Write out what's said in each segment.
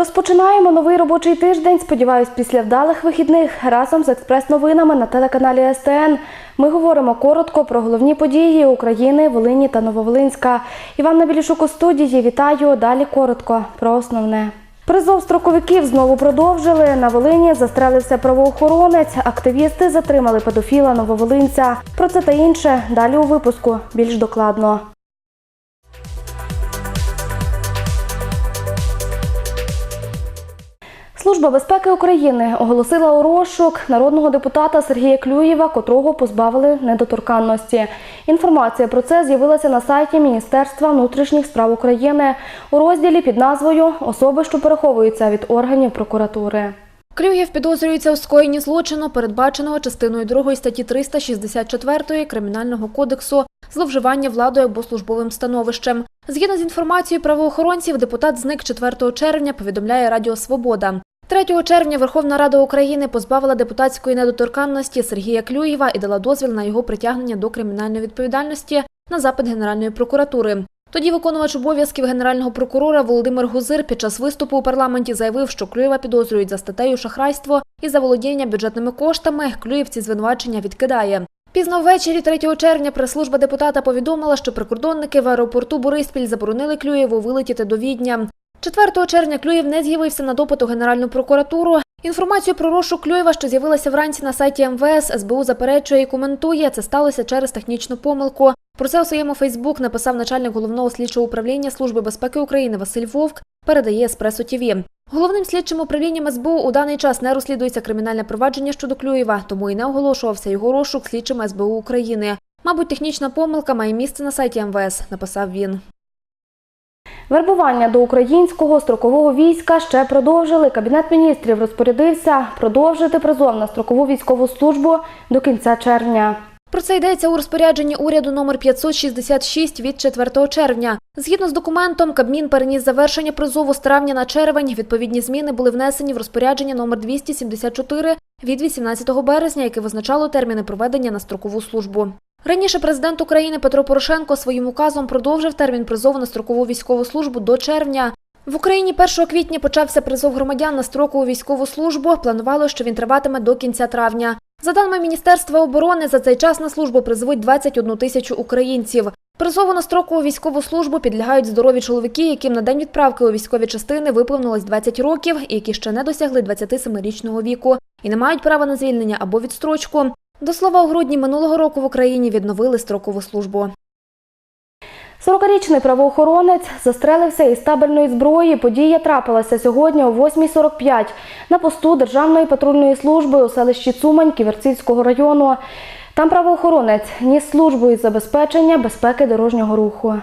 Розпочинаємо новий робочий тиждень. Сподіваюсь, після вдалих вихідних разом з експрес-новинами на телеканалі СТН. Ми говоримо коротко про головні події України, Волині та Нововолинська. Іванна Білішук у студії. Вітаю. Далі коротко про основне. Призов строковиків знову продовжили. На Волині застрелився правоохоронець. Активісти затримали педофіла нововолинця. Про це та інше далі у випуску. Більш докладно. Служба безпеки України оголосила у розшук народного депутата Сергія Клюєва, котрого позбавили недоторканності. Інформація про це з'явилася на сайті Міністерства внутрішніх справ України у розділі під назвою Особи, що переховуються від органів прокуратури. Клюєв підозрюється у скоєнні злочину, передбаченого частиною 2 статті 364 Кримінального кодексу зловживання владою або службовим становищем. Згідно з інформацією правоохоронців, депутат зник 4 червня, повідомляє Радіо Свобода. 3 червня Верховна Рада України позбавила депутатської недоторканності Сергія Клюєва і дала дозвіл на його притягнення до кримінальної відповідальності на запит Генеральної прокуратури. Тоді виконувач обов'язків генерального прокурора Володимир Гузир під час виступу у парламенті заявив, що Клюєва підозрюють за статтею шахрайство і за володіння бюджетними коштами. Клюєв ці звинувачення відкидає. Пізно ввечері 3 червня прес-служба депутата повідомила, що прикордонники в аеропорту Бориспіль заборонили Клюєву вилетіти до Відня. 4 червня Клюєв не з'явився на допит у Генеральну прокуратуру. Інформацію про розшук Клюєва, що з'явилася вранці на сайті МВС, СБУ заперечує і коментує. Це сталося через технічну помилку. Про це у своєму Фейсбук написав начальник головного слідчого управління Служби безпеки України Василь Вовк. Передає Еспресо ТІВІ. Головним слідчим управлінням СБУ у даний час не розслідується кримінальне провадження щодо Клюєва, тому і не оголошувався його розшук слідчим СБУ України. Мабуть, технічна помилка має місце на сайті МВС, написав він. Вербування до українського строкового війська ще продовжили. Кабінет міністрів розпорядився продовжити призов на строкову військову службу до кінця червня. Про це йдеться у розпорядженні уряду номер 566 від 4 червня. Згідно з документом, Кабмін переніс завершення призову з травня на червень. Відповідні зміни були внесені в розпорядження номер 274 від 18 березня, яке визначало терміни проведення на строкову службу. Раніше президент України Петро Порошенко своїм указом продовжив термін призову на строкову військову службу до червня. В Україні 1 квітня почався призов громадян на строкову військову службу. Планувало, що він триватиме до кінця травня. За даними Міністерства оборони, за цей час на службу призвуть 21 тисячу українців. Призову на строкову військову службу підлягають здорові чоловіки, яким на день відправки у військові частини виповнилось 20 років, і які ще не досягли 27-річного віку і не мають права на звільнення або відстрочку. До слова, у грудні минулого року в Україні відновили строкову службу. 40-річний правоохоронець застрелився із табельної зброї. Подія трапилася сьогодні о 8.45 на посту Державної патрульної служби у селищі Цумань Ківерцівського району. Там правоохоронець ніс службу із забезпечення безпеки дорожнього руху.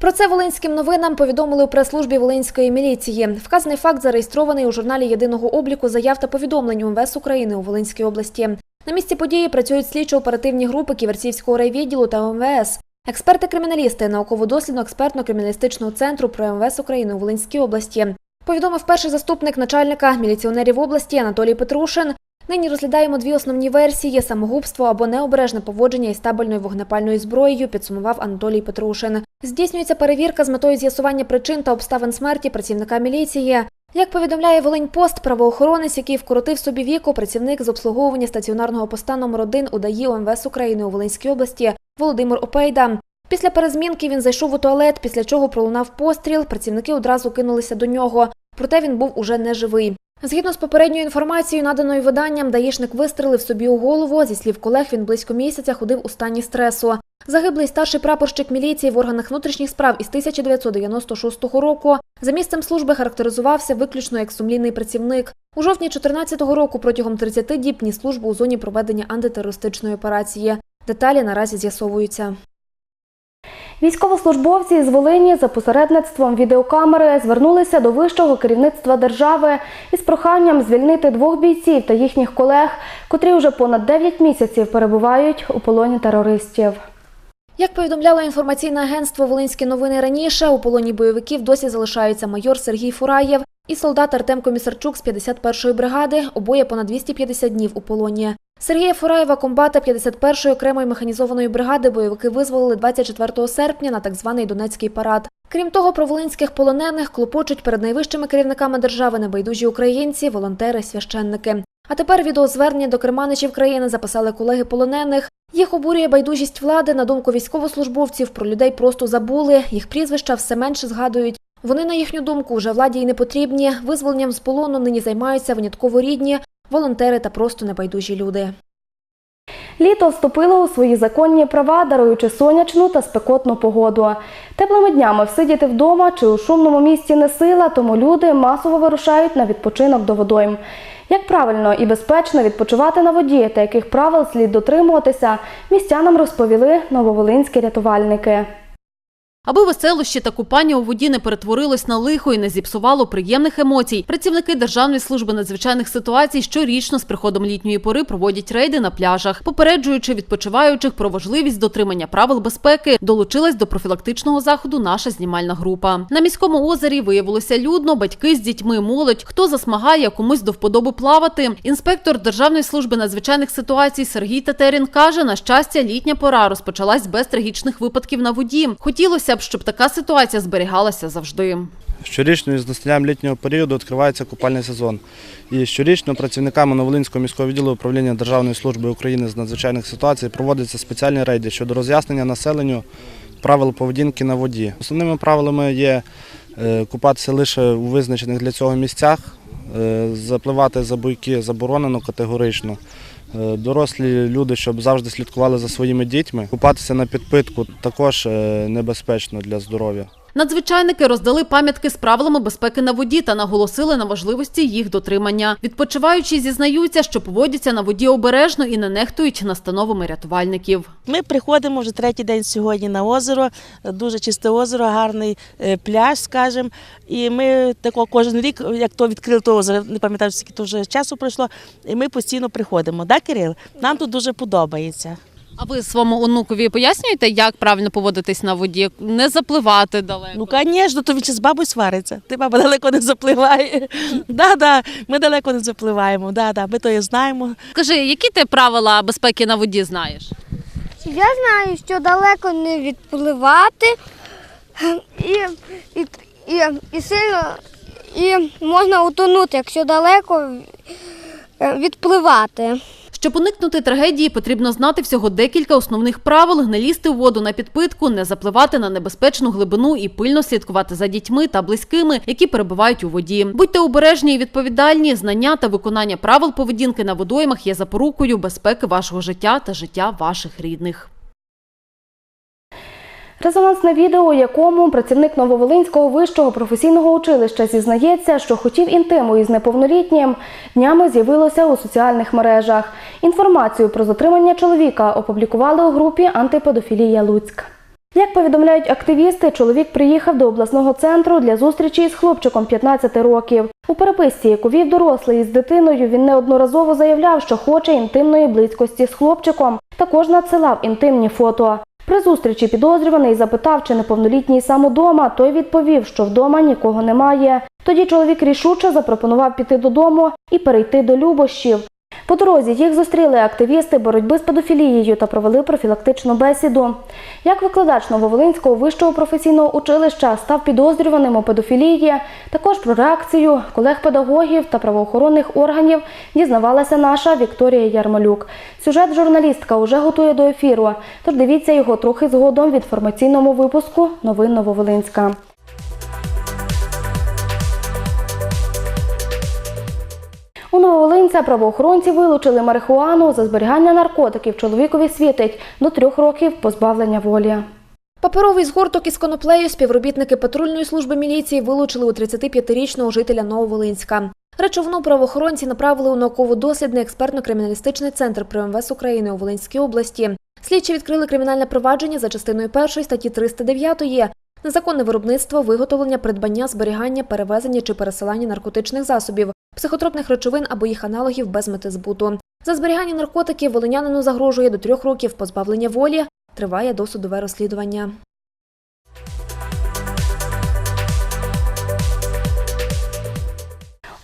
Про це волинським новинам повідомили у прес-службі Волинської міліції. Вказаний факт зареєстрований у журналі єдиного обліку заяв та повідомлень УМВС України у Волинській області. На місці події працюють слідчо-оперативні групи Ківерцівського райвідділу та МВС. Експерти-криміналісти науково-дослідно-експертно-криміналістичного центру про МВС України у Волинській області. Повідомив перший заступник начальника міліціонерів області Анатолій Петрушин. Нині розглядаємо дві основні версії самогубство або необережне поводження із табельною вогнепальною зброєю, підсумував Анатолій Петрушин. Здійснюється перевірка з метою з'ясування причин та обставин смерті працівника міліції. Як повідомляє Волиньпост, правоохоронець, який вкоротив собі віку, працівник з обслуговування стаціонарного поста номер 1 УДАІ ОМВС України у Волинській області Володимир Опейда. Після перезмінки він зайшов у туалет, після чого пролунав постріл. Працівники одразу кинулися до нього. Проте він був уже неживий. Згідно з попередньою інформацією, наданою виданням, даїшник вистрелив собі у голову. Зі слів колег, він близько місяця ходив у стані стресу. Загиблий старший прапорщик міліції в органах внутрішніх справ із 1996 року. За місцем служби характеризувався виключно як сумлінний працівник. У жовтні 2014 року протягом 30 діб ніс службу у зоні проведення антитерористичної операції. Деталі наразі з'ясовуються. Військовослужбовці з Волині за посередництвом відеокамери звернулися до вищого керівництва держави із проханням звільнити двох бійців та їхніх колег, котрі вже понад 9 місяців перебувають у полоні терористів. Як повідомляло інформаційне агентство Волинські новини раніше, у полоні бойовиків досі залишаються майор Сергій Фураєв і солдат Артем Комісарчук з 51-ї бригади, обоє понад 250 днів у полоні. Сергія Фураєва, комбата 51-ї окремої механізованої бригади, бойовики визволили 24 серпня на так званий Донецький парад. Крім того, про волинських полонених клопочуть перед найвищими керівниками держави небайдужі українці, волонтери, священники. А тепер відеозвернення до керманичів країни записали колеги полонених. Їх обурює байдужість влади. На думку військовослужбовців, про людей просто забули. Їх прізвища все менше згадують. Вони, на їхню думку, вже владі й не потрібні. Визволенням з полону нині займаються винятково рідні, волонтери та просто небайдужі люди. Літо вступило у свої законні права, даруючи сонячну та спекотну погоду. Теплими днями всидіти вдома чи у шумному місті не сила, тому люди масово вирушають на відпочинок до водойм. Як правильно і безпечно відпочивати на воді та яких правил слід дотримуватися, містянам розповіли нововолинські рятувальники. Аби веселощі та купання у воді не перетворилось на лихо і не зіпсувало приємних емоцій, працівники Державної служби надзвичайних ситуацій щорічно з приходом літньої пори проводять рейди на пляжах, попереджуючи відпочиваючих про важливість дотримання правил безпеки, долучилась до профілактичного заходу наша знімальна група. На міському озері виявилося людно, батьки з дітьми, молодь, хто засмагає, комусь до вподоби плавати. Інспектор Державної служби надзвичайних ситуацій Сергій Тетерін каже: на щастя, літня пора розпочалась без трагічних випадків на воді. Хотілося б, щоб така ситуація зберігалася завжди. Щорічно із настанням літнього періоду відкривається купальний сезон. І щорічно працівниками Новолинського міського відділу управління Державної служби України з надзвичайних ситуацій проводяться спеціальні рейди щодо роз'яснення населенню правил поведінки на воді. Основними правилами є е, купатися лише у визначених для цього місцях, запливати за буйки заборонено категорично. Е, Дорослі люди, щоб завжди слідкували за своїми дітьми. Купатися на підпитку також е, небезпечно для здоров'я. Надзвичайники роздали пам'ятки з правилами безпеки на воді та наголосили на важливості їх дотримання. Відпочиваючі зізнаються, що поводяться на воді обережно і не нехтують настановами рятувальників. Ми приходимо вже третій день сьогодні на озеро, дуже чисте озеро, гарний е, пляж, скажімо. І ми тако кожен рік, як то відкрили то озеро, не пам'ятаю, скільки то вже часу пройшло, і ми постійно приходимо. Да, Кирил? Нам тут дуже подобається. А ви своєму онукові пояснюєте, як правильно поводитись на воді, не запливати далеко? Ну, звісно, то він ще з бабою свариться. Ти баба далеко не запливає. Да, да, ми далеко не запливаємо. Да, да, ми то і знаємо. Скажи, які ти правила безпеки на воді знаєш? Я знаю, що далеко не відпливати і, і, і, і сильно і можна утонути, якщо далеко е, відпливати. Щоб уникнути трагедії, потрібно знати всього декілька основних правил: не лізти в воду на підпитку, не запливати на небезпечну глибину і пильно слідкувати за дітьми та близькими, які перебувають у воді. Будьте обережні і відповідальні. Знання та виконання правил поведінки на водоймах є запорукою безпеки вашого життя та життя ваших рідних. Резонансне відео, у якому працівник Нововолинського вищого професійного училища зізнається, що хотів інтиму із неповнолітнім, днями з'явилося у соціальних мережах. Інформацію про затримання чоловіка опублікували у групі Антипедофілія Луцьк. Як повідомляють активісти, чоловік приїхав до обласного центру для зустрічі із хлопчиком 15 років. У переписці, яку вів дорослий із дитиною, він неодноразово заявляв, що хоче інтимної близькості з хлопчиком. Також надсилав інтимні фото. При зустрічі підозрюваний запитав, чи неповнолітній сам удома. Той відповів, що вдома нікого немає. Тоді чоловік рішуче запропонував піти додому і перейти до любощів. По дорозі їх зустріли активісти боротьби з педофілією та провели профілактичну бесіду. Як викладач Нововолинського вищого професійного училища став підозрюваним у педофілії, також про реакцію колег-педагогів та правоохоронних органів дізнавалася наша Вікторія Ярмолюк. Сюжет журналістка уже готує до ефіру, тож дивіться його трохи згодом в інформаційному випуску Новин Нововолинська. У Нововолинця правоохоронці вилучили марихуану за зберігання наркотиків. Чоловікові світить до трьох років позбавлення волі. Паперовий згорток із коноплею співробітники патрульної служби міліції вилучили у 35-річного жителя Нововолинська. Речовину правоохоронці направили у науково-дослідний експертно-криміналістичний центр при МВС України у Волинській області. Слідчі відкрили кримінальне провадження за частиною 1 статті 309 незаконне виробництво, виготовлення, придбання, зберігання, перевезення чи пересилання наркотичних засобів, психотропних речовин або їх аналогів без мети збуту. За зберігання наркотиків волинянину загрожує до трьох років позбавлення волі. Триває досудове розслідування.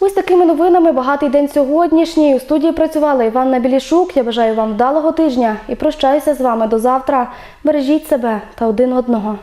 Ось такими новинами багатий день сьогоднішній. У студії працювала Іванна Білішук. Я бажаю вам вдалого тижня і прощаюся з вами до завтра. Бережіть себе та один одного.